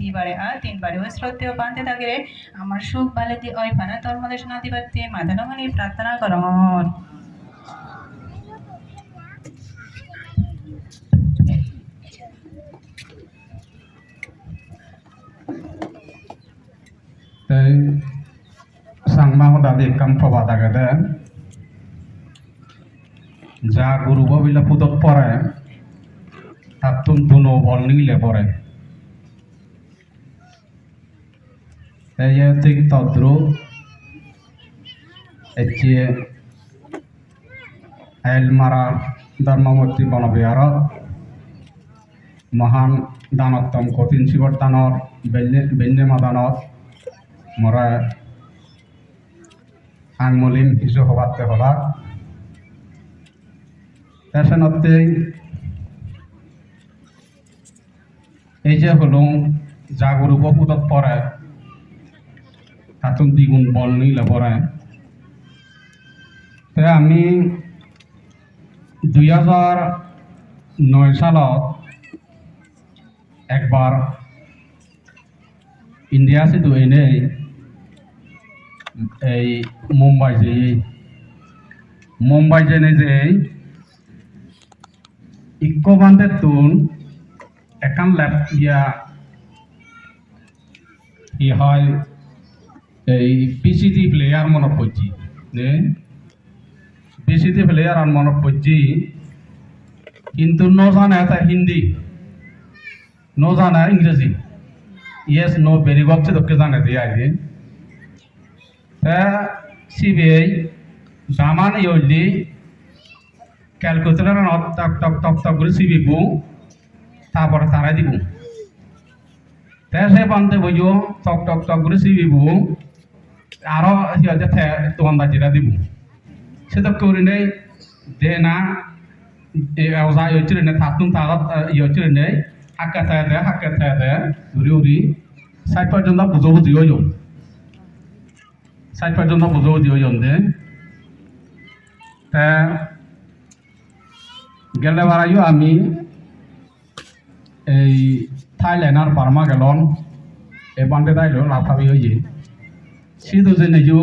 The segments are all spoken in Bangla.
দিবারে আর তিনবারে ওই শ্রদ্ধেয় বাঁধতে থাকিরে আমার সুখ বালে দি ওই পানা তোর মধ্যে শোনা দিবার দিয়ে মাধানমণি প্রার্থনা করন tei sangma dadi kam thoba dagade যা গুরু ববিলে পুতত পরে তাতুন দুনো বল নিলে পরে। ঠিক তদ্রু এচিয়ে এলমারা ধর্মমূর্তি বনবিহারত মহান দানোত্তম কঠিন শিবর দানৰ বেন্যে মাদানত মরা আঙমলিম কিছু হবাতে হবা পেশনতে এই যে হলো জাগরু বহুদত পরে তাতুন দ্বিগুণ বল নিলে পরে তো আমি দুই হাজার নয় সালত একবার ইন্ডিয়া সে তো এনেই এই মুম্বাই যে মুম্বাই জেনে যে ইকো বান্ধের তুন একান ল্যাব ইয়া ই হয় এই পিসিডি প্লেয়ার মনে পড়ছি নে? পিসিডি প্লেয়ার আর মনে পড়ছি কিন্তু ন জানে এটা হিন্দি ন জানে ইংরেজি। ইয়েস নো বেরি গচ্ছে তোকে জানে দিয়ে আগে তা সিবিআই দামান ইয়লি ক্যালকুলেটর টক টক টক টক করে সিবিব তারপরে তারাই দিব। তা সে বান্ধে বইও টক টক টক করে সিবিব আরও দোকানদার যেটা দিব। সে তো করে দে না এওজা ইয়চির নে, থাতুন তাগত ইয়চির নেই হাক্কা থায় দে, হাক্কা থায় দে উরি উরি সাইড পর্যন্ত বুঝো বুঝিও ইয় সাইড পর্যন্ত বুঝো বুঝিও ইয়ন্দে তা, গেলে বারাইও আমি, এই থাইল্যান্ড আর বার্মা গেলন। এ বান্ডে দাইল, লাফাবি হয়ে সিধু যে নেজু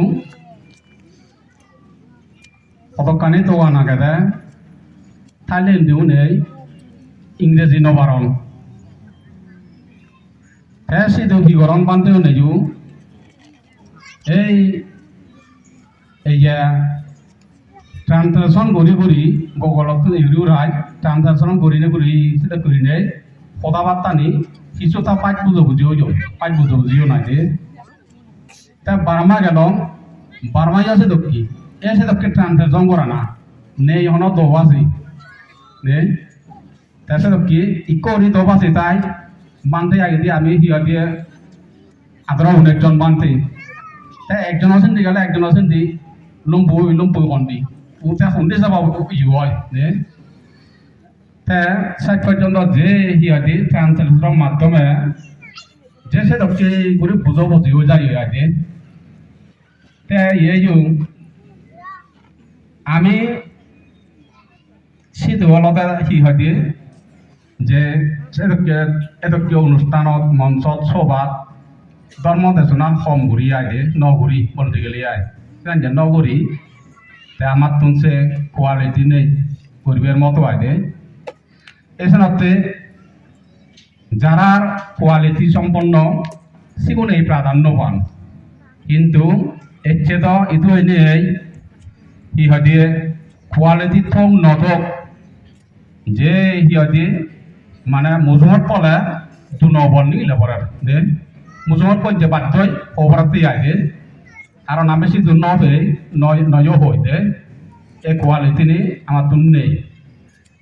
কতকানি তো আনা গেদে দিও নেই ইংরেজি নবারণ হ্যাঁ সিধু কি গরম বান্ধেও নেজু এই এই ট্রান্সলেশন করি করি গুগলত ইউরিউ রায় ট্রান্সলেশন করি নে করি সেটা করি নে কথাবার্তা নি কিছু পাঁচ বুঝো বুঝিও পাঁচ বুঝো বুঝিও না যে তা বার্মা গেল। বার্মাই আছে দক্ষি এ সে দক্ষি ট্রান্সলেশন করা না নেই হন দবাসি নে তা সে দক্ষি ইকো রি দবাসি তাই বানতে আগে দিয়ে আমি হিয়া দিয়ে আদরা অনেকজন বানতে। তা একজন আছেন দি গেলে, একজন আছেন দি লম্বু লম্বু হন্দি উঠে হন্দি যাবা ইউ হয়, নে? তে শেষ পর্যন্ত যে হিয়াদি ট্রান্সলেটর মাধ্যমে যে সে দক্ষি করে বুঝো বুঝিও যায় ইয়াদি তে ইয়ে আমি শীত অলতে সিহঁতি যে এদকে এদকে অনুষ্ঠানত মঞ্চত সভাত ধর্ম দেশনা কম ঘুরি আয় নগরী বলতে গেলে আয় যে নগরী তে আমার তুনছে কোয়ালিটি নেই পরিবের মতো আয় এছাড়াতে যারা কোয়ালিটি সম্পন্ন সেগুলোই প্রাধান্য পান। কিন্তু এর চেয়ে তো ইটো এনেই সিহঁতি কোৱালিটি থং নথক। যে সিহঁতি মানে মজুমত পলে দু নবল নি লেবরার দে মজুমত পঞ্চে বাধ্যই ওভারাতে আগে আর না বেশি দু নবে নয় হই দে, এই কোয়ালিটি নি আমার তুন নেই।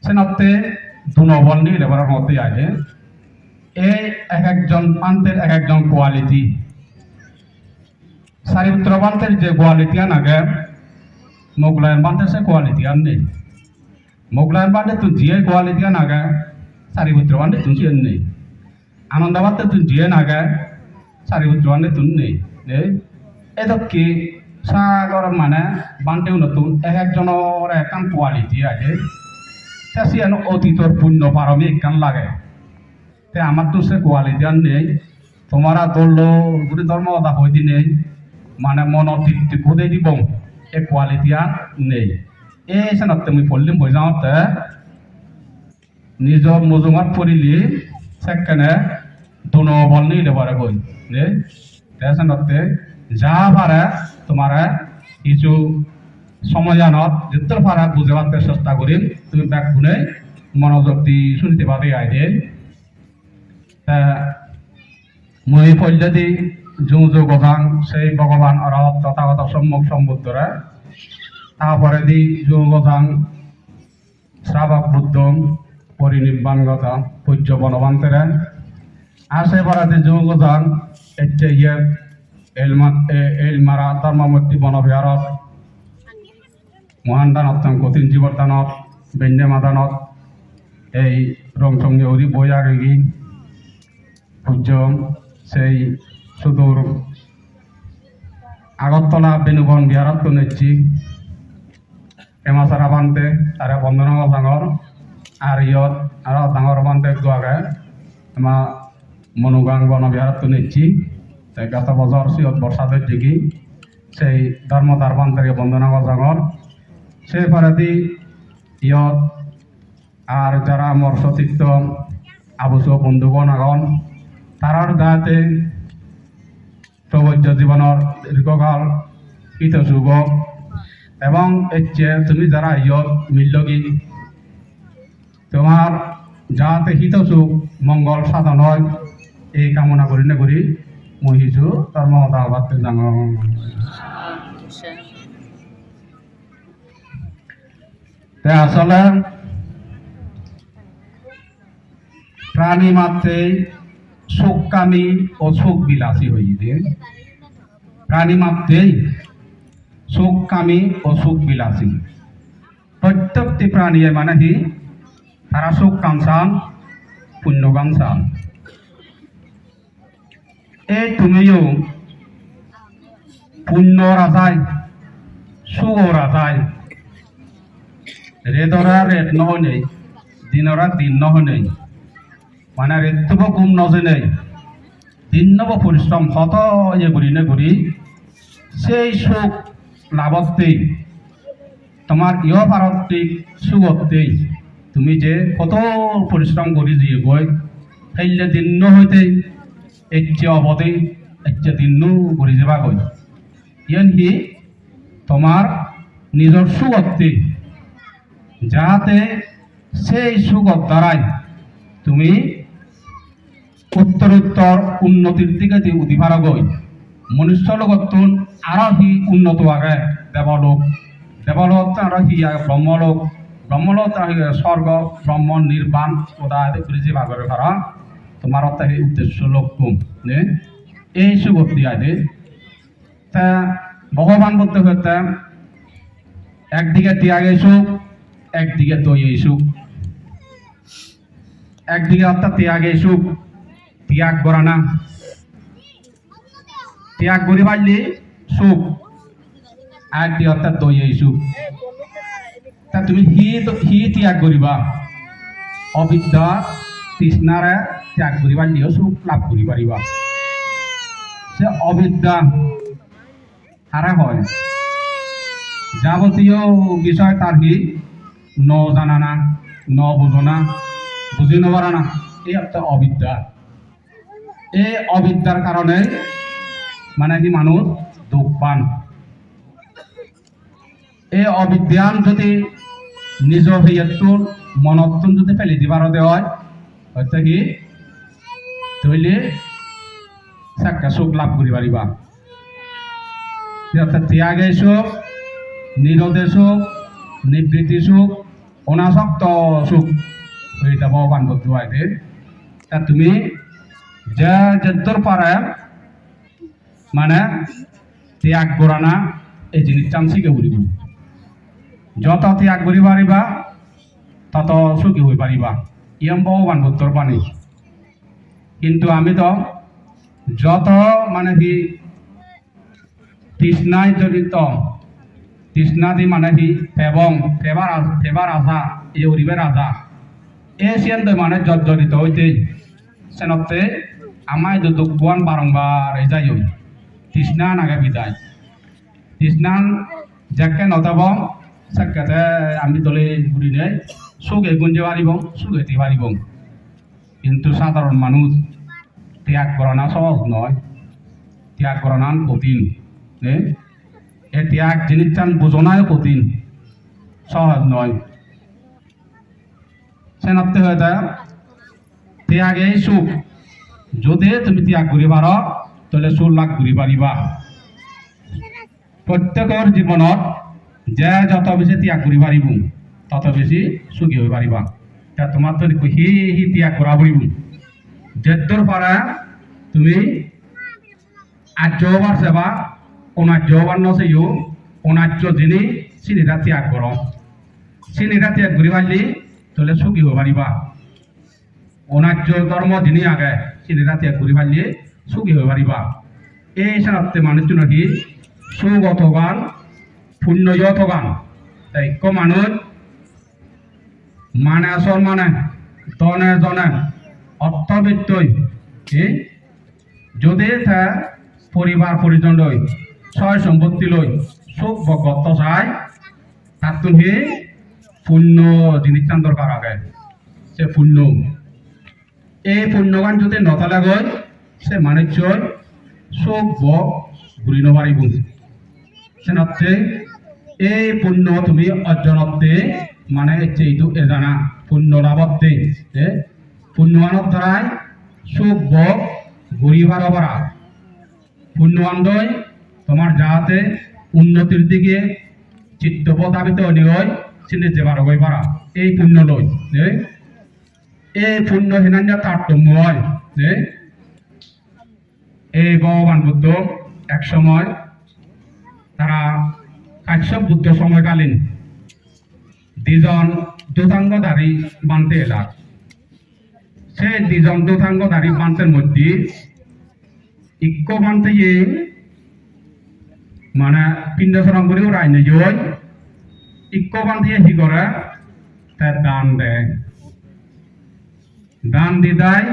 সেনাতে দু নবল নি লেবরার মতে আগে এই এক একজন পান্তের এক একজন কোয়ালিটি আর নেই মোগলায়ন বান্ধে তুই জিয়ে কোয়ালিটি আগে সারিপুত্র বান্ধে তুই জিয়ে নেই আনন্দাবাদে তুই জিয়ে নাগে সারিপুত্র বান্ধে তুই নেই এত কি? সাগর মানে বান্ধেও নতুন এক একজনের একান কোয়ালিটি আছে সে অতীতর পুণ্য পারমিক কান লাগে। তে আমার তো সে কোয়ালিটি আর নেই তোমারা ধরলো গুলি ধর্ম কথা হইতে নেই। মানে মনৰ তৃপ্তি খুদে দিব এই কোৱালিটি আর নেই। এই চেনত তুমি পঢ়িম হৈ যাওঁতে নিজৰ মজুঙত পৰিলি চেকেনে দুনো বল নিলে পারে গই। নে তেসনতে যা পারে তোমারে কিছু সমাধানত যেতে পারা বুঝাবার চেষ্টা করিম। তুমি ব্যাগ শুনে মনোযোগ দি শুনতে পাবে আইডে তা মই পল্লদি যোগ যোগ সেই ভগবান অরহত তথাগত সম্মুখ সম্বুদ্ধরা। তারপরে দি যোগ গাং শ্রাবক বুদ্ধ পরিনির্বাণগত পূজ্য বনবান্তরে। আসে পরাতে যোগ গাং এচ্ছে ইয়ে এলমা এলমারা ধর্মমূর্তি বনবিহারত মহানদানত কঠিন জীবদানত বেন্যমাদানত, এই রংসঙ্গে উরি বই আগে সূর্য সেই সুদূর। আগরতলা বেনুবন বিহারত নেছি এমাসারা বান্ধে তারে বন্ধনগর ডাঙর আর ইয়ত আর ডাঙর বান্ধে গোয়াগে আমার মনুগাং বন বিহারত নেছি তাই গত বছর সিয়ত বর্ষাদের দিকে সেই ধর্মদার বান্ধে বন্ধনগর ডাঙর সেই পারাদি ইয়ত আর যারা আমার সতীর্থ আবশ্য বন্ধুগণ আগন তারার গাতে সৌবর্য জীবনের দীর্ঘকাল হিত সুখ এবং এচ্ছে তুমি যারা ইয়ত মিল্লগী তোমার যাতে হিত সুখ, মঙ্গল সাধন হয়, এই কামনা করি না করি মহিষু ধর্মতা বাদ জাঙ তে আসলে প্রাণী মাত্রেই সুখকামী ও সুখ বিলাসী হইবে প্রাণী মাত্রেই সুখকামী ও সুখ বিলাসী প্রত্যেকটি প্রাণী মানে কি তারা পুণ্য কামসান এই তুমিও পুণ্য রাজায় সুখ রাজায় রেদরা রেদ নহনেই দিনরা দিন নহনেই মানে ঋতুব গুম নজেনে দিনব পরিশ্রম হত ইয়ে করি নে করি সেই সুখ লাভতেই তোমার ইহ ভারতিক সুখতেই তুমি যে কত পরিশ্রম করি দিয়ে গই সেইলে দিন হইতে এচ্ছে অবধি এচ্ছে দিন করি যাবা গই ইয়ান কি তোমার নিজের সুখতেই যাতে সেই সুখত দ্বারাই তুমি উত্তরোত্তর উন্নতির দিকে দি উদিভার গই মনুষ্য লগতুন আরও হি উন্নত আগে দেবলোক দেবলোক আরও আগে ব্রহ্মলোক ব্রহ্মলোক স্বর্গ ব্রহ্ম নির্বাণ ওদা আদি করে যে ভাগরে ভাড়া তোমার এই উদ্দেশ্য লক্ষ্য এই সুগতি আদে তা ভগবান বলতে হতে একদিকে ত্যাগে সুখ একদিকে দই সুখ একদিকে অর্থাৎ ত্যাগে সুখ ত্যাগ করা না ত্যাগ করে পারলে সুখ একদিকে অর্থাৎ দই এই সুখ তা তুমি হি হি ত্যাগ করিবা অবিদ্যা তৃষ্ণারে ত্যাগ করি পারলেও সুখ লাভ করি পারিবা সে অবিদ্যা হারা হয়। যাবতীয় বিষয় তার কি ন জানা না, ন বোঝো না বুঝি নপারা না। এই একটা অবিদ্যা এই অবিদ্যার কারণে মানে কি মানুষ দুঃখ পান। এই অবিদ্যান যদি নিজ হেয়টোর মনতন যদি ফেলি দিবার দেওয়া হয়তো কি? তৈলে চাক্কা সুখ লাভ করি পারিবা অর্থাৎ ত্যাগে সুখ নিরোধে সুখ নিবৃত্তি সুখ, অনাসক্ত সুখ হইতা ভগবান বদ্ধ আইতে তা তুমি যে যদ্দর পারে মানে ত্যাগ করা না এই জিনিসটা আমি শিখে উড়িব যত ত্যাগ করি পারিবা তত সুখী হয়ে পারিবা ইয়ম ভগবান বুদ্ধর পানি কিন্তু আমি তো যত মানে কি তৃষ্ণায় জড়িত তৃষ্ণাদি মানে কি এবং ফেবার ফেবার আশা এই উরিবের আশা এ সিয়ান্ত মানে জর্জরিত হইতে senate আমায় duduk buan barangbar ejayo tisna naga bidai tisnan jakke notabong sakate আমি দলে ঘুরি নেই। সুগে গুঞ্জে পারিব সুগে দি পারিব কিন্তু সাধারণ মানুষ ত্যাগ করা না সহজ নয়। ত্যাগ করা না কঠিন এ এ ত্যাগ জিনিসটা বোঝনায় কঠিন, সহজ নয়। সেনাপ্তে হয়ে যায়। ত্যাগে সুখ। যদি তুমি ত্যাগ করি পার, তাহলে সুখ লাভ করি পারিবা প্রত্যেকের জীবনত যে যত বেশি ত্যাগ করি পারিব তত বেশি সুখী হয়ে পারিবা তা তোমার তো হি হি ত্যাগ করা পড়িব যেদর পারা তুমি আর্যবার সেবা অনার্যবার নসেও অনার্য যিনি চিনিটা ত্যাগ কর চিনিটা ত্যাগ করি পারলি তাহলে সুখী হয়ে পারিবা অনার্য ধর্ম যিনি আগে চিনিটা ত্যাগ করি পারলি সুখী হয়ে পারিবা এই সারাতে মানুষ নাকি সুগত গান, পুণ্যযত গান। ক মানুষ মানে আসল মানে দনে জনে, অর্থবিত্তই যদি তা পরিবার পরিজন লই ছয় সম্পত্তি লই সুখ ভগত চাই তাত তুমি পুণ্য জিনিসটান দরকার আগে। সে পুণ্য। এই পুণ্যগান যদি নতলে গৈ সে মানুষ সুখ ভোগ ঘূৰি নপাৰিব সেনাতে এই পুণ্য তুমি অর্জনতে মানে এইটো এজানা পুণ্য লাভতে যে পুণ্যৱানৰ দ্বাৰাই সুখ ভোগ ঘূৰিবার পারা পুণ্যৱানদয় তোমার যাহাতে উন্নতির দিকে চিত্ত প্রতাপিত হয় চিনে যেবার হয়ে পারা এই পুণ্য লয় এই পুণ্য হিনান্য তারতম্য হয়। যে এই ভগবান বুদ্ধ এক সময় তারা কাশ্যপ বুদ্ধ সময়কালীন দুজন দুতাঙ্গধারী বানতে এলাক সে দুজন দুতাঙ্গধারী বান্তের মধ্যে ইক্য বানতে মানে পিণ্ডচরণ করেও রায় নিয়ে ইক্য বানতে কি করে? তার দান দেয়। দান দিদায়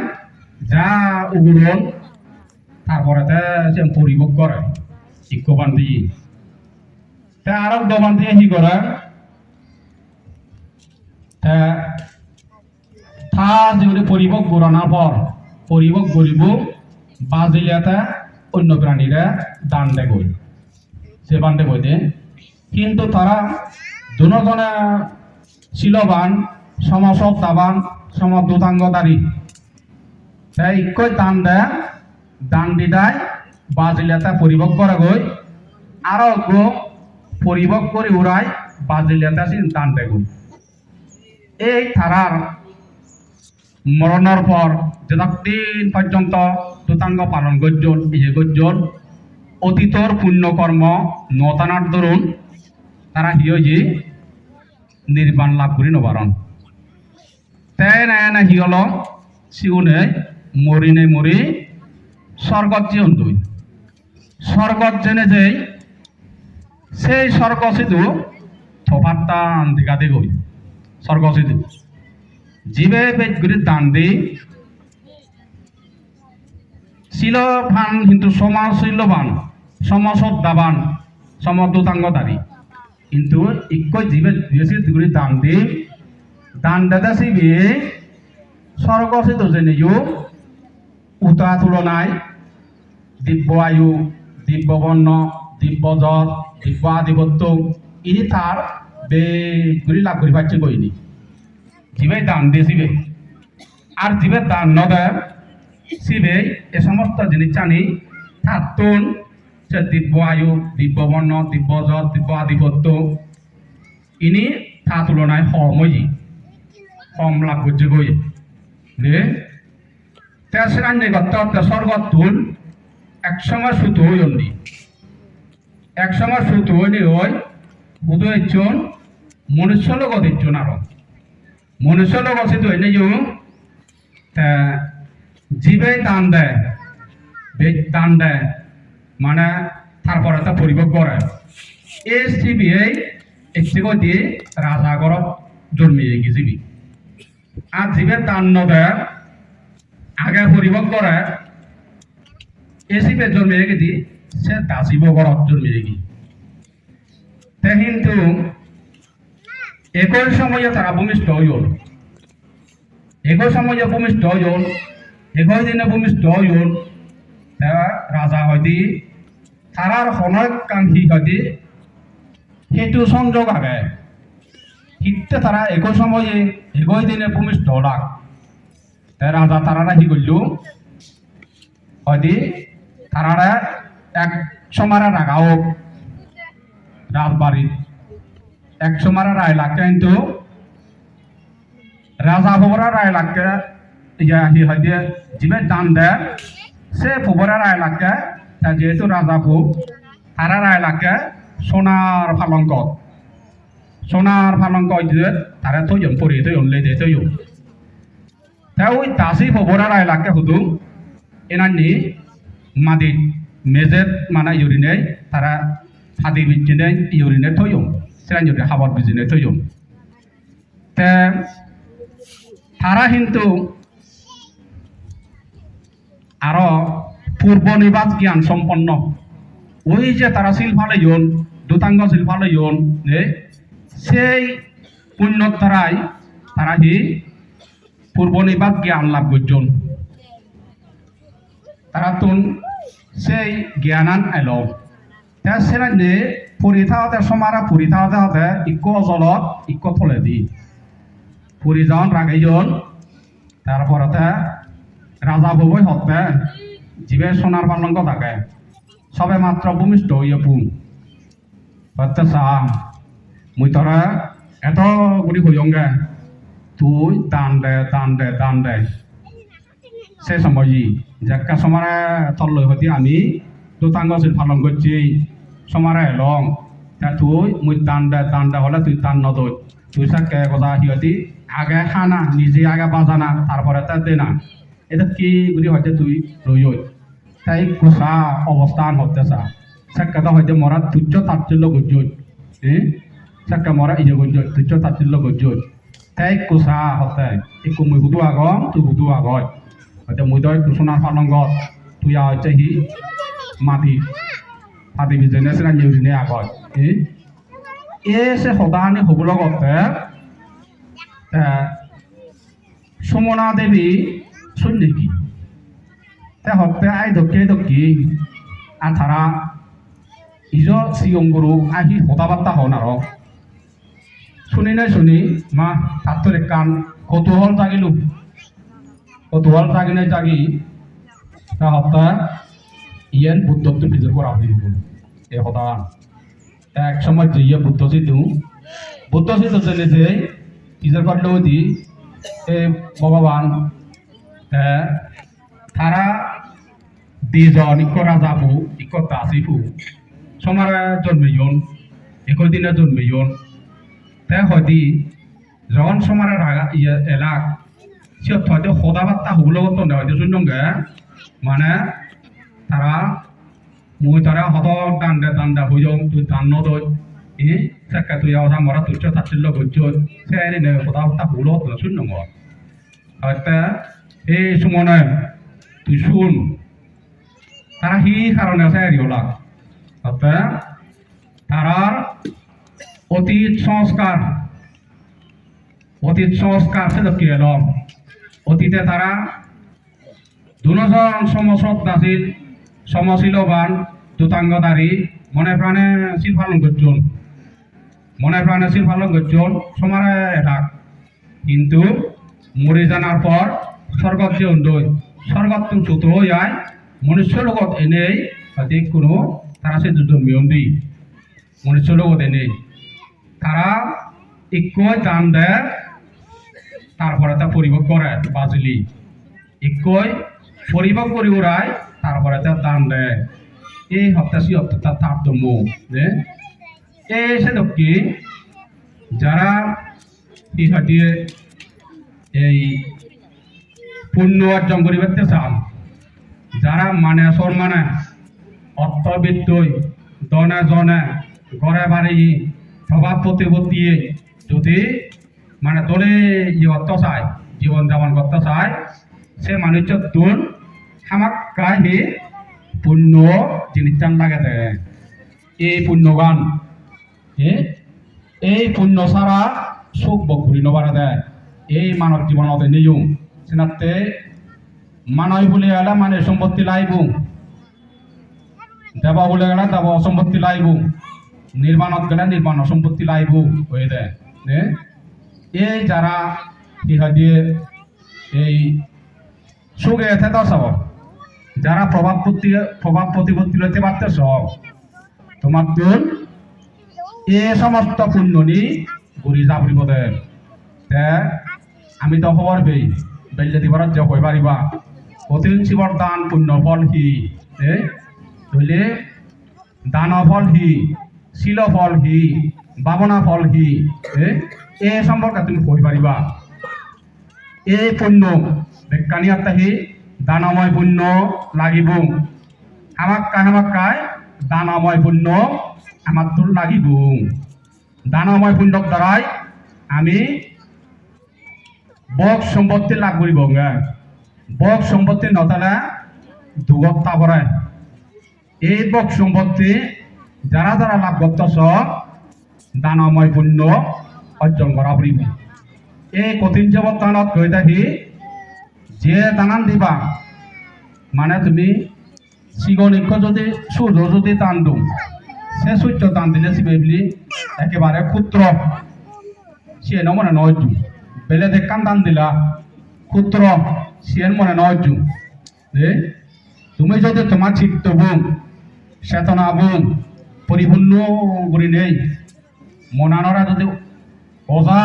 যা উগুরন তারপরে সে পরিভোগ করে ইক্য বান্তি তে আরব দবান্তি কি করে? তে থা যেগুলি পরিভোগ গড়ানোর পর, পরিভোগ গরিব বাজিলিয়াতে অন্য প্রাণীরা দান দেয় গই সে বান্ধে বইতে কিন্তু তারা দুজনে শিলবান সমসত্তাবান সমদূতাঙ্গদারী তাই ইকই দান দেয় দান দিদায় বাজিলিয়াতে পরিভোগ করে গই আরও গো পরিভোগ করে উড়াই বাজিলিয়াতে আসি দান দেয় এই তারার মরণের পর যতদিন পর্যন্ত দুতাঙ্গ পালন গজ্জন এই গজ্জন অতীতর পুণ্যকর্ম নতানার দরুন তারা হিয় যে নির্বাণ লাভ করি নবারণ তাই না না হিয়ল সিউনে মরি নে মরি স্বর্গত যে অন্ধুই স্বর্গত জেনে যে সেই স্বর্গ সিধু থপাত্তান দিঘাতে গই স্বর্গ সিধু জীবে বেদগুলি দান দি শিলভান কিন্তু সমাজ শৈলবান সমসদ্দাবান সমদূতাঙ্গদারী কিন্তু ইকই জীবে বেশি দান দি দাদা সিবি, স্বর্গ সিদ্ধ জেনেও উতা তুলনায় দিব্য আয়ু, দিব্য বর্ণ, দিব্য জল দিব্য আধিপত্য, ইনি তার বেগুলি লাভ করি পাচ্ছে কইনি জীবে দান দিয়ে শিবে আর জীবে দান ন দেয় শিবে এ সমস্ত জিনিস জানি থাকুন সে দিব্য আয়ু, দিব্য বর্ণ, দিব্য জল দিব্য আধিপত্য, ইনি তা তুলনায় সময়ী কম লাভ করছে গই রে তেসরান গত স্বর্গত তুল। এক সময় সুতো হই অন্যি। এক সময় সুতো হইনি হই বুধ ইচ্ছন মনুষ্য লগত ইচ্ছন আরও। মনুষ্য লোক আছে তো এনে যো। তা জীবে দান দেয় বেদ দান দেয় মানে তারপরে তা পরিভোগ করে। এই সিবিআই একটি দিয়ে রাজাগরত জন্মিয়ে গেছিবি আর জীবে দান নদেয় আগে পরিভোগ করে এসিপে জন্মে গেছি সে দাসিব ঘরত জন্মে গি তে কিন্তু একই সময়ে তারা ভূমিষ্ঠ হইল একই সময়ে ভূমিষ্ঠ হইল একই দিনে ভূমিষ্ঠ হইল রাজা হয়দি তারার হনক কাঙ্ক্ষী হয়দি সেইটো সংযোগ আগে হিতে তারা একই সময়ে একই দিনে ভূমিষ্ঠ তে রাজা তারারা কি করল? হয়দি তারারা এক সমারা রাগাও রাজবাড়ির এক সমারা রায় লাগকে কিন্তু রাজা ভবরা রায় লাগকে ইয়া হি হয়দি জিবে দান দে সে ভবরা রায় লাগকে তা যেহেতু রাজা ভূ তারা রায় লাগকে সোনার ফালঙ্কত। সোনার ফালঙ্ক দিয়ে তারা থইম পরি থইম লে দে থইম তা ওই দাসি ভবরা রায় লাগকে হুদু এনানি মাদিত মেজেত মানে ইউরিনে তারা ফাদি বিজিনে ইউরিনে থইম সেরান যদি হাবর বিজিনে থইম তে তারা কিন্তু আরও পূর্ব নিবাস জ্ঞান সম্পন্ন ওই যে তারা শিল্পালয় ইয়ন দুতাঙ্গ শিল্পালয় ইয়ন সেই পুণ্যর দ্বারাই তারা হি পূর্ব নিবাস জ্ঞান লাভ করছেন তারা তুন সেই জ্ঞানান এলো। তে সেরান্নে ফুরি থাকতে সমারা ফুরি থাকতে হতে ইক অজলত ইক থলে দি। ফুরি যাওন রাগাইজন তারপরতে রাজা ববই হতে জিবে সোনার পালঙ্ক থাকে। সবে মাত্র ভূমিষ্ঠ হইয়া পুং। হতে চা মুই তোরা এত গুড়ি হইয়ঙ্গে তুই দান দে দান দে দান দে সে সময় যাক্কা সমারে তল্লই হতি আমি দুতাঙ্গ পালন করছি সমারে এলং তা তুই মুই দান দে দান দে হলে তুই দান নদই তুই সাকে কথা সিহতি আগে খানা নিজে আগে বাজানা তারপরে তা দে না এটা কি বুলি হয়তো তুই রইয় তাই কুসা অবস্থান হতে চা সাক্কা তো হয়তো মরা তুচ্ছ তাচ্ছিল্য গজ্জই হ্যাঁ সাক্কা মরা ইয়ে গজ্জই তুচ্ছ তাচ্ছিল্য গজ্জই তাই কুসা হতে একো মুই হুদু আগম তুই হুদু আগয় হয়তো মুই তই কুসুনার ফালঙ্গত তুই আর হচ্ছে হি মাটি মাটি বিজনে সেনা নিউরিনে আগয় হ্যাঁ এ সে সদানি হবুল গতে সুমনা দেবী সৈনিকী তে হতে আই দক্ষি আর তারা ইজ সিয়ং গুরু আহি হতা বার্তা হন আর শুনি নাই, শুনি। মা তাত্তরে কান। কৌতূহল জাগিলু। কৌতূহল জাগি নাই, জাগি। তা হতা ইয়েন বুদ্ধত্ব বিজয় করা হইব এ হতা এক সময় যে ইয়ে বুদ্ধ সিদ্ধু বুদ্ধ সিদ্ধ চলে যে ইজর করলেও দি, এ ভগবান তারা দুজন ইক রাজাবু, ইক দাসিবু। সমারা জন্মিয়ন একই দিনে জন্মিয়ন তে হয়দি যখন সমারা রাগা ইয়ে এলাক। সে হয়তো সদা বার্তা হবুলো তো হয়তো শুনলঙ্গে মানে তারা মই তারা হত দান দে দান দে হইজ তুই দান নদই ই সেকা তুই আওয়া মরা তুচ্ছ তাচ্ছিল্য গজ্জ সে এনে সদা বার্তা হবুলো তো শুনলঙ্গ হয়তো এই সুমনে তুই শুন, তারা হি কারণে আছে এরিওলা। তাতে তারার অতীত সংস্কার অতীত সংস্কার সে কি এলম অতীতে তারা দুজন সমসৎ নাছিল সমশীলবান দুতাঙ্গদারী মনে প্রাণে শিল পালন করছন মনে প্রাণে শিল পালন করছন সমারে এটা কিন্তু মরে জানার পর স্বর্গত যে উন্দই স্বর্গত তুমি হয়ে যায় মনুষ্য লগত এনেই কোনো তারা সে জন্মিয়ন দি। মনুষ্য লগত এনেই। তারা একই দান দেয়, তারপরে তা পরিভোগ করে, বাজলি। একই পরিভোগ করি ওরাই তারপরে তা দান দেয়। এই হত্যাশি হত্যা তার দম্য এই সে কি যারা কি এই পুণ্য অর্জন করিবার চান, যারা মানে সম্মানে অর্থবিত্তই, দনে জনে ঘরে বাড়ি স্বভাব প্রতিপত্তি যদি মানে দলে ইয়ে অর্থ চায়, জীবন যাপন করতে চায়, সে মানুষ তুন হামাক কাহি পুণ্য জিনিস লাগে দেয় এই পুণ্যগান এই পুণ্য ছাড়া সুখ বকুরি নবারা দেয় এই মানব জীবনতে নিয়ম, সেনাতে মানয় বলে গেলে মানে সম্পত্তি লাইব। দেব বলে গেলে দেব সম্পত্তি লাইব। নির্মাণত গেলে নির্মাণ সম্পত্তি লাইব হয়ে দেয়? এই যারা ইহা দিয়ে এই সুখে এতে সব যারা প্রভাব প্রতি প্রভাব প্রতিপত্তি লইতে পারতেছ তোমার তুল এ সমস্ত পুণ্য নি ঘুরি যাবরি বদে তে, আমি তো খবর পেই বেল্লে দিবার যে হই পারিবা অতিন শিবর দান পুণ্য ফল হি এ ধইলে দান ফল হি শিল ফল হি বাবনা ফল হি এ সম্পর্কে তুমি কই পারিবা এই পুণ্য বিজ্ঞানী আত্মাহি, দানময় পুণ্য লাগিব। আমাক কাই দানময় পুণ্য আমার তোর লাগিব। দানময় পুণ্যর দ্বারাই আমি বক সম্পত্তি লাভ করিব বক সম্পত্তি নতালে দুগত তাবরে এই বক সম্পত্তি যারা যারা লাভ করতেছ, দানময় পুণ্য অর্জন করা পড়িব এই কঠিন জবতানত কৈ থাকি যে দানান দিবা মানে তুমি চিগনিক্ষ যদি সূর্য যদি টান দিওঁ, সে সূর্য টান দিলে চিবে বুলি একেবারে ক্ষুদ্র সে মনে নয় বেলে দেখান টান দিলা ক্ষুদ্র সে মনে নয় তুমি যদি তোমার চিত্ত বুং চেতনা বুং পরিপূর্ণ করে নেই। মনানরা যদি অজা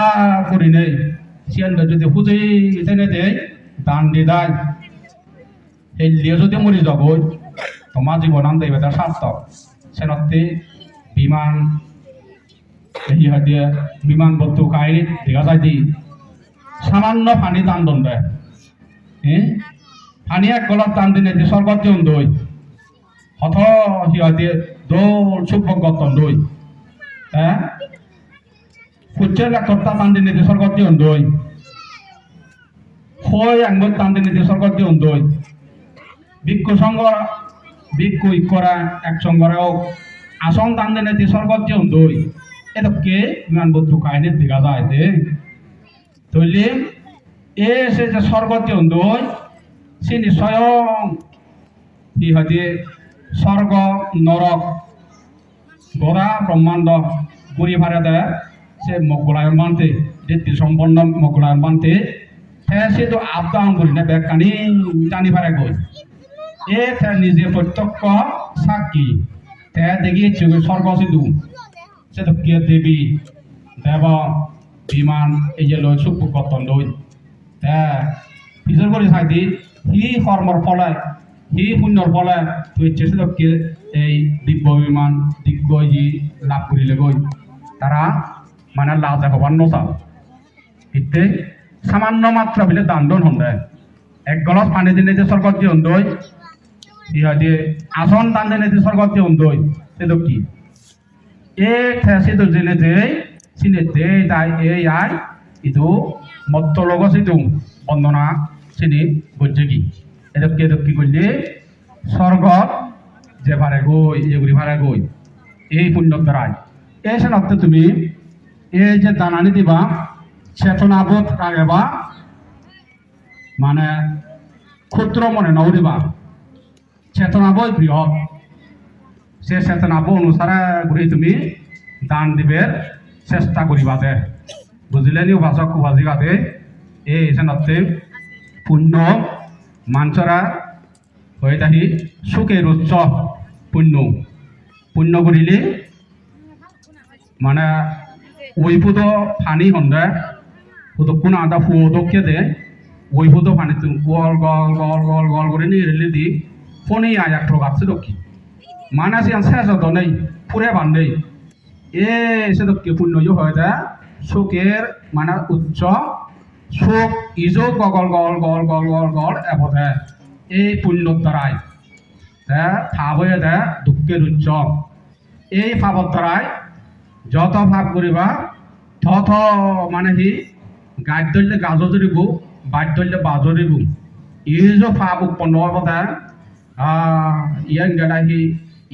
করি নেই সিয়ানটা যদি খুঁজে তেনে দেয় দান দি দেয়। এই লিয়ে যদি মরি যাব, তোমার জীবন আন দেবে তার স্বার্থ সেনতে বিমান, এই দিয়ে বিমান বস্তু কাহিনী দেখা যায় দি সামান্য পানি টান দন দেয় হ্যাঁ পানি এক গলত টান দিনে যে স্বর্গত দই সিহঁতে দৌল চুপ গতন দই হ্যাঁ? কুচেলা কর্তা তান্দি নীতি স্বর্গত দিয়ে দই হয় আঙ্গুল তান্দি নীতি স্বর্গত দিয়ে দই ভিক্ষু সংঘ ভিক্ষু ইকরা এক সংঘরেও আসন তান্দি নীতি স্বর্গত দিয়ে দই এটা কে? ইমান বস্তু কাহিনী দেখা যায় তৈলি এ সে যে স্বর্গত দিয়ে দই সিনি স্বয়ং ইহাদি স্বর্গ, নরক গড়া ব্রহ্মাণ্ড ভাড়া দেয় সে মকলায়ন বানতে যে সম্পন্ন মকলায়ন বানতে হ্যাঁ সে তো ডাউন করি না ব্যাগ কানি টানি ভাড়া গই এ থে নিজে প্রত্যক্ষ সাক্ষী তে দেখি স্বর্গ সিধু সে তো কে দেবী দেব বিমান এই যে লয় সুখ কতন লই তে পিছর করে চাইদি সি কর্মর ফলে, সি পুণ্যর ফলে, তুই চেষ্টা তো কে এই দিব্য বিমান ই লাভ করিলে গই তারা মানে লাজ হবার নচাও ইতে সামান্য মাত্রা বিলে দান দন হন্দে এক গলত পানি দিনে যে স্বর্গত যে হন্দই ইহাদি আসন দান দিনে যে স্বর্গত যে হন্দই সে তো কি? এ ঠেসি তো জেনে যে সিনে দে দাই এ আই ইটো মত্ত লগ সিটো বন্দনা সিনি গজ্জে কি এটা কে তো কি করলে স্বর্গত যে ভারে গই এগুলি ভারে গই, এই পুণ্যর দ্বারাই এই সেনাতে তুমি এই যে দানানি দিবা চেতনাবোধ রাখবা মানে ক্ষুদ্র মনে নও দিবা চেতনাবোধ বৃহৎ সে চেতনাবোধ অনুসারে ঘুরি তুমি দান দিবে চেষ্টা করিবা দে। বুঝিলে নি ভাষক কুভাজি গাতে এই সেনাতে পুণ্য মাঞ্চরা হয়ে থাকি সুখের উচ্চ পুণ্য। পুণ্য করিলে মানে ওইপুতো ফানি হন্দে পুতো কোন আদা ফুদকে দে। ওইপুতো ফানি গল গল গল গল গল করে নিয়ে দি ফোনে আয় এক প্রকাশ রক্ষী মানে সিয়ান শেষ হতো নেই ফুরে বান্ধে। এ, সে কে পুণ্য হয়ে যায় শোকের মানে উচ্চ শোক ইজো গল গল গল গল গল গল এপথে এই পুণ্যর দ্বারাই দে দুঃখের উচ্চ এই ভাবর দ্বারাই যত ভাব করিবা তত মানে সি গাত ধরলে গাজো ধরিব বাট ধরলে বাজো ধরিব ইজো ফাপ উৎপন্ন হবদা ইয়ান গেলা হি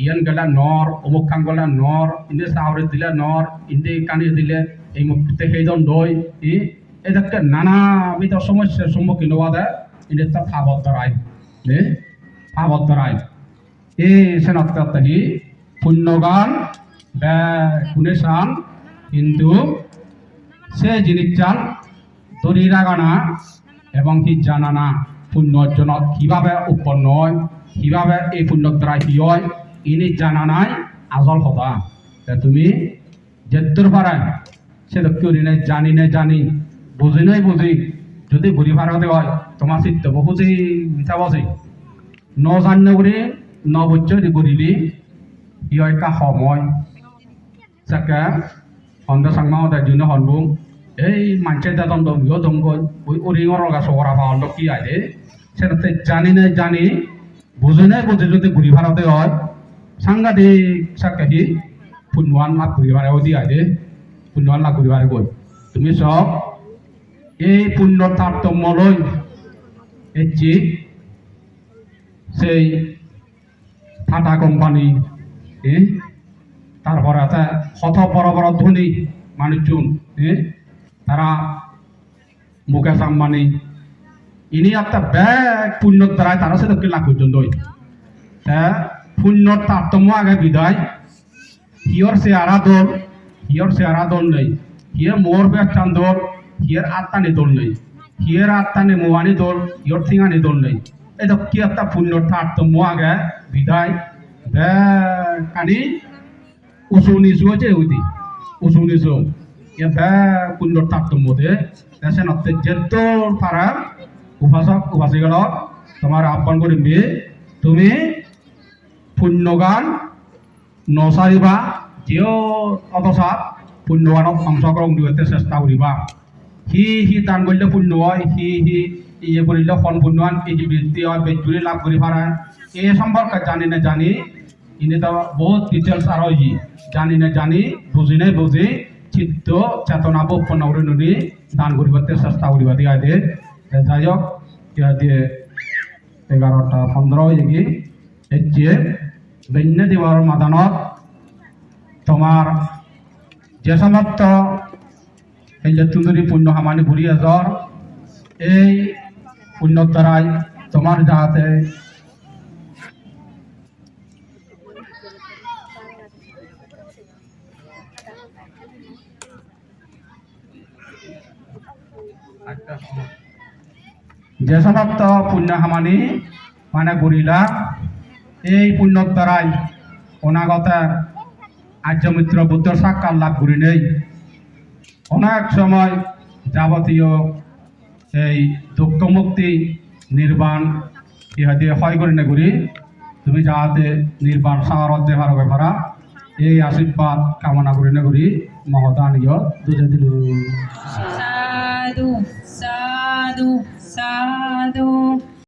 ইয়ান গেলা নর অমুক খান গেলা নর ইন্দে সাহরে দিলে নর ইন্দে কানি দিলে, এই মুক্তি সেইজন দই ই এদেরকে নানাবিধ সমস্যার সম্মুখীন হওয়া দেয় ইন্দে তা ফাবত দ্বারাই নে? ফাবত দ্বারাই এই সেনাত্তা তাহি পুণ্যগান বে গুণেশান কিন্তু সে জিনিস চাল দরিরা গানা এবং কি জানা না পুণ্য অর্জনত কীভাবে উৎপন্ন হয়, কীভাবে এই পুণ্যর দ্বারা কি হয়, ইনি জানা নাই আজল কথা তুমি যেতর পারায় সে তো জানি না জানি বুঝি নাই বুঝি যদি ঘুরি ভাড়াতে হয় তোমার চিত্ত বুঝি মিঠা বসে ন জানি করে ন বছর ঘুরিলি ই হয় কা সময়। চাকে অন্ধ সাংমা হতে জুনে হনবুং এই মানছে দাদন দম ইয় দম গই ওই ওরিঙর রগা সগরা পাওয়ার কি আইদে সেটাতে জানি না জানি বুঝে নাই বুঝে যদি ঘুরি ভাড়াতে হয়, সাংঘাতিক চাকাহি পুণ্যান লাভ ঘুরি ভাড়াও দি আইদে পুণ্যান লাভ ঘুরি ভাড়া গই তুমি সব এই পুণ্যর তারতম্য লই এটি সেই টাটা কোম্পানি। এ? তারপরে আছে শত বড় বড় ধনী মানুষজন। এ? তারা মুকেশ আম্বানি। ইনি একটা ব্যাগ পুণ্যর দ্বারাই তারা সে দক্ষিণ লাভ পর্যন্ত তা পুণ্যর তারতম্য আগে বিদায়। হিয়র সে আরা দল, হিয়র সে আরা দল নেই। হিয়ে মোর ব্যাগ টান দল, হিয়ের আত্মানি দল নেই। হিয়ের আত্মানি মোয়ানি দল, হিয়র থিঙানি দল নেই। তো কি একটা পুণ্যর তারতম্য আগে বিদায়। কানি উঁচু নিচু আছে ওইদি উঁচু নিচু ইয়ে ব্যাগ পুণ্যর তারতম্য দে। দেশে নতে যেত পারা উপাসক উপাসিകളক তোমার আহ্বান করিবি তুমি পুণ্যগান নচাৰিবা যিও অৱস্থাত পুণ্যগানত অংশগ্ৰহণ দিওঁতে চেষ্টা কৰিবা সি সি দান কৰিলে পুণ্য হয় সি সি ইয়ে কৰিলে সন পুণ্যৱান এই বৃত্তি হয় বেজুৰি লাভ কৰি পাৰা এই সম্পৰ্কে জানি নে জানি, ইনি তো বহুত ডিটেলস আর হয় জানি না জানি, বুঝি নাই বুঝি, চিত্ত চেতনা উৎপন্ন করে নুনি, দান করিবাতে চেষ্টা করিবা, দিয়া দে। যাই হোক ইয়া দিয়ে এগারোটা পনেরো হয়ে গি এর দৈন্য দিবর মাদানত, তোমার যে সমস্ত এই যে তুন্দুরি পুণ্য হামানি ঘুরিয়ে জ্বর এই পুণ্যর দ্বারাই তোমার যাহাতে যে সমস্ত পুণ্য হামানি মানে গরিলা। এই পুণ্যর দ্বারাই অনাগত আর্যমিত্র বুদ্ধ সাক্ষাৎ লাভ করি নেই। অনেক সময় যাবতীয় এই দুঃখ মুক্তি নির্বাণ ইহাতে হয় করি না করি। তুমি যাহাতে নির্বাণ সাগরত দেহার ব্যাপারা এই আশীর্বাদ কামনা করি না করি। মহদানীয় দুজে দিল। সাধু সাধু সাধু।